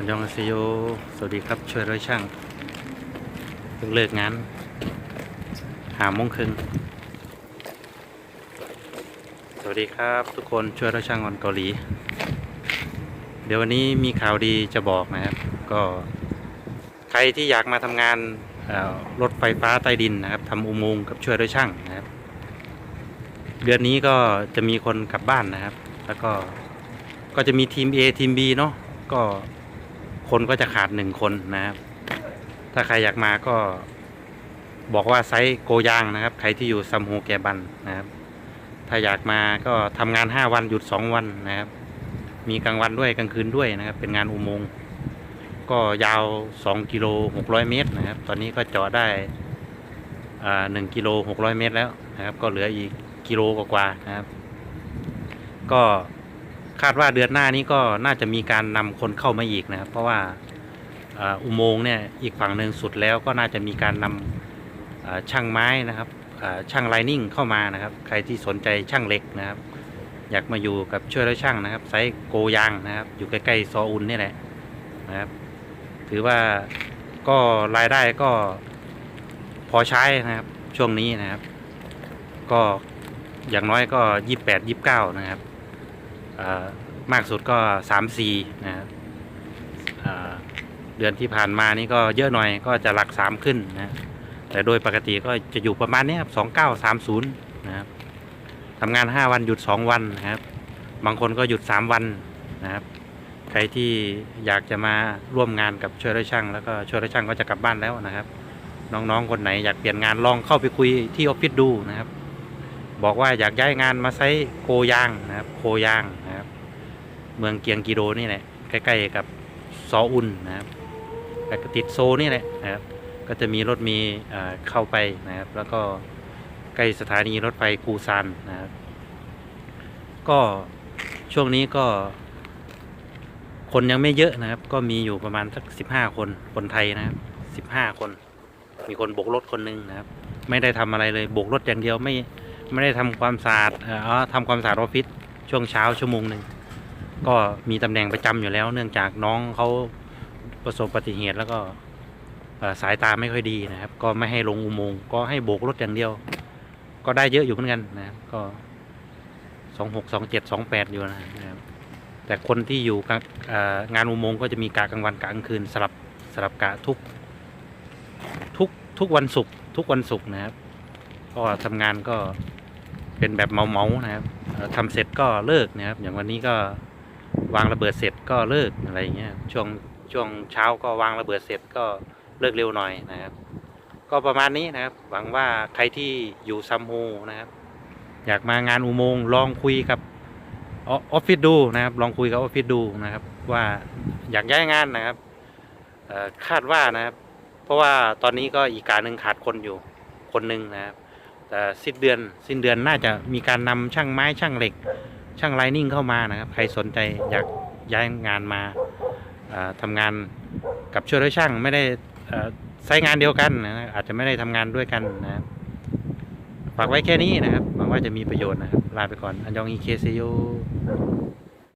อันยองอาเซโย สวัสดีครับ ช่วยร้อยช่างเพิ่งเลิกงาน หามงครึ่งสวัสดีครับทุกคนช่วยร้อยช่างออนเกาหลี เดี๋ยววันนี้มีข่าวดีจะบอกนะครับ ก็ใครที่อยากมาทำงานรถไฟฟ้าใต้ดินนะครับทำอุโมงค์กับช่วยร้อยช่างนะครับ เดือนนี้ก็จะมีคนกลับบ้านนะครับ แล้วก็ก็จะมีทีม A ทีม B เนาะก็ คนก็จะขาดหนึ่งคนนะครับ ถ้าใครอยากมาก็ บอกว่าไซส์โกยางนะครับ ใครที่อยู่ซัมโฮแกบันนะครับ ถ้าอยากมาก็ทำงาน5วันหยุด2วันนะครับ มีกลางวันด้วยกลางคืนด้วยนะครับ เป็นงานอุโมงค์ก็ยาว 2 กิโล 600 เมตรนะครับ ตอนนี้ก็เจาะได้อ่า1กิโล 600 เมตรแล้วนะครับ ก็เหลืออีกกิโลกว่าๆนะครับ ก็ คาดว่าเดือนหน้านี้ก็น่าจะมีการนำคนเข้ามาอีกนะครับ เพราะว่าอุโมงค์เนี่ยอีกฝั่งหนึ่งสุดแล้วก็น่าจะมีการนำอ่าช่างไม้นะครับช่างไลนิ่งเข้ามานะครับ ใครที่สนใจช่างเหล็กนะครับ อยากมาอยู่กับช่วยแล้วช่างนะครับไซส์โกยางนะครับ อยู่ใกล้ๆซออุนนี่แหละนะครับ ถือว่าก็รายได้ก็พอใช้นะครับช่วงนี้นะครับ ก็อย่างน้อยก็ยี่สิบแปดยี่เก้านะครับ มากสุดก็สามสี่นะครับเดือนที่ผ่านมานี่ก็เยอะหน่อยก็จะหลักสามขึ้นนะแต่โดยปกติก็จะอยู่ประมาณนี้ครับสองเก้าสามศูนย์นะครับทำงานห้าวันหยุดสองวันนะครับ บางคนก็หยุดสามวันนะครับ ใครที่อยากจะมาร่วมงานกับช่วยราช่าง แล้วก็ช่วยราช่างก็จะกลับบ้านแล้วนะครับ น้องๆคนไหนอยากเปลี่ยนงานลองเข้าไปคุยที่ออฟฟิศดูนะครับ บอกว่าอยากย้ายงานมาใช้โกยางนะครับโคยางนะ เมืองเกียงกิโดนี่แหละใกล้ๆกับซออุนนะครับแล้วก็ติดโซนี่แหละนะครับ ก็จะมีรถมีเข้าไปนะครับ แล้วก็ใกล้สถานีรถไฟกูซานนะครับ ก็ช่วงนี้ก็ คนยังไม่เยอะนะครับ ก็มีอยู่ประมาณสักสิบห้าคนคนไทยนะครับสิบห้าคน มีคนโบกรถคนหนึงนะครับ ไม่ได้ทำอะไรเลยโบกรถอย่างเดียวไม่ไม่ได้ทำความสะอาดเอ่ออ๋อทำความสะอาดออฟฟิศช่วงเช้าชั่วโมงหนึ่ง ก็มีตำแหน่งประจำอยู่แล้ว เนื่องจากน้องเขาประสบอุบัติเหตุแล้วก็สายตาไม่ค่อยดีนะครับ ก็ไม่ให้ลงอุโมงค์ก็ให้โบกรถอย่างเดียว ก็ได้เยอะอยู่เหมือนกันนะครับก็สองหกสองเจ็ดสองแปดอยู่นะครับ แต่คนที่อยู่กลางงานอุโมงค์ก็จะมีกะกลางวันกะกลางคืนสลับสลับกะทุกทุกทุกวันศุกร์ทุกวันศุกร์นะครับ ก็ทำงานก็เป็นแบบเมาๆนะครับเอ่อทำเสร็จก็เลิกนะครับ อย่างวันนี้ก็ วางระเบิดเสร็จก็เลิกอะไรอย่างเงี้ยช่วงช่วงเช้าก็วางระเบิดเสร็จก็เลิกเร็วหน่อยนะครับ ก็ประมาณนี้นะครับ หวังว่าใครที่อยู่ซัมโฮนะครับ อยากมางานอุโมงค์ลองคุยกับออฟฟิศดูนะครับ ลองคุยกับออฟฟิศดูนะครับ ว่าอยากย้ายงานนะครับคาดว่านะครับ เพราะว่าตอนนี้ก็อีกการหนึ่งขาดคนอยู่คนหนึ่งนะครับแต่สิ้นเดือนสิ้นเดือนน่าจะมีการนำช่างไม้ช่างเหล็ก ช่างไลนิ่งเข้ามานะครับ ใครสนใจอยากย้ายงานมาเอ่อทำงานกับช่วยด้วยช่างไม่ได้ใช้งานเดียวกันนะอาจจะไม่ได้ทำงานด้วยกันนะครับฝากไว้แค่นี้นะครับหวังว่าจะมีประโยชน์นะครับ ลาไปก่อน อันยองอีเคเซโย